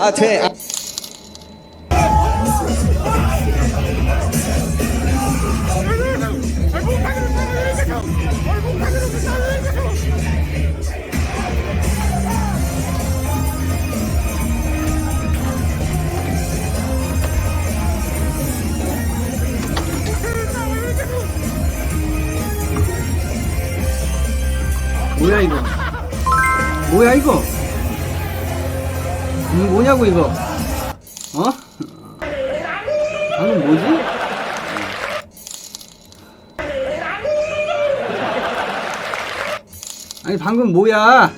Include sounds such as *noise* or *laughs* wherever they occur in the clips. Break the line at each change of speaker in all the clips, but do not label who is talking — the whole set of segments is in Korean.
아, 돼. 아.
뭐야 이거? 뭐야 이거? 이거 뭐냐고 이거? 어? 방금 뭐지? 아니 방금 뭐야?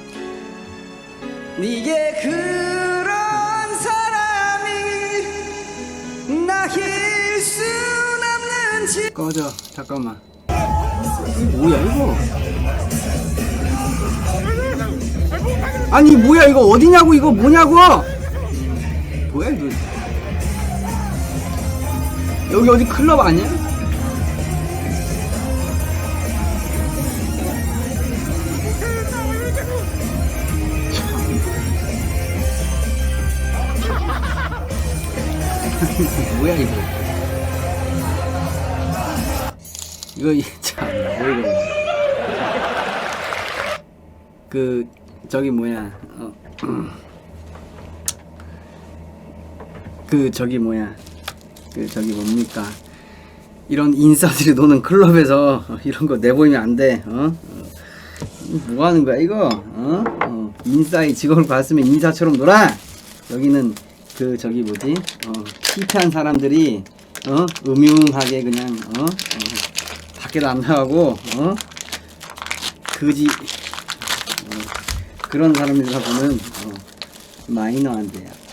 네게 그런 사람이 나힐 수 없는지
꺼져 잠깐만 이거 뭐야 이거 아니 뭐야 이거 어디냐고 이거 뭐냐고? 뭐야 이거? 여기 어디 클럽 아니야? *laughs* 뭐야 이거? 이거 이- 참 어이가 그 저기 뭐야 어, 그 저기 뭐야 그 저기 뭡니까 이런 인싸들이 노는 클럽에서 이런 거 내보이면 안돼 어? 어? 뭐 하는 거야 이거 어? 어? 인싸의 직업을 봤으면 인싸처럼 놀아 여기는 그 저기 뭐지 어, 실패한 사람들이 어? 음흉하게 그냥 어? 어? 밖에도 안 나가고 어? 그지 어, 그런 사람들이 보면 어, 마이너한데요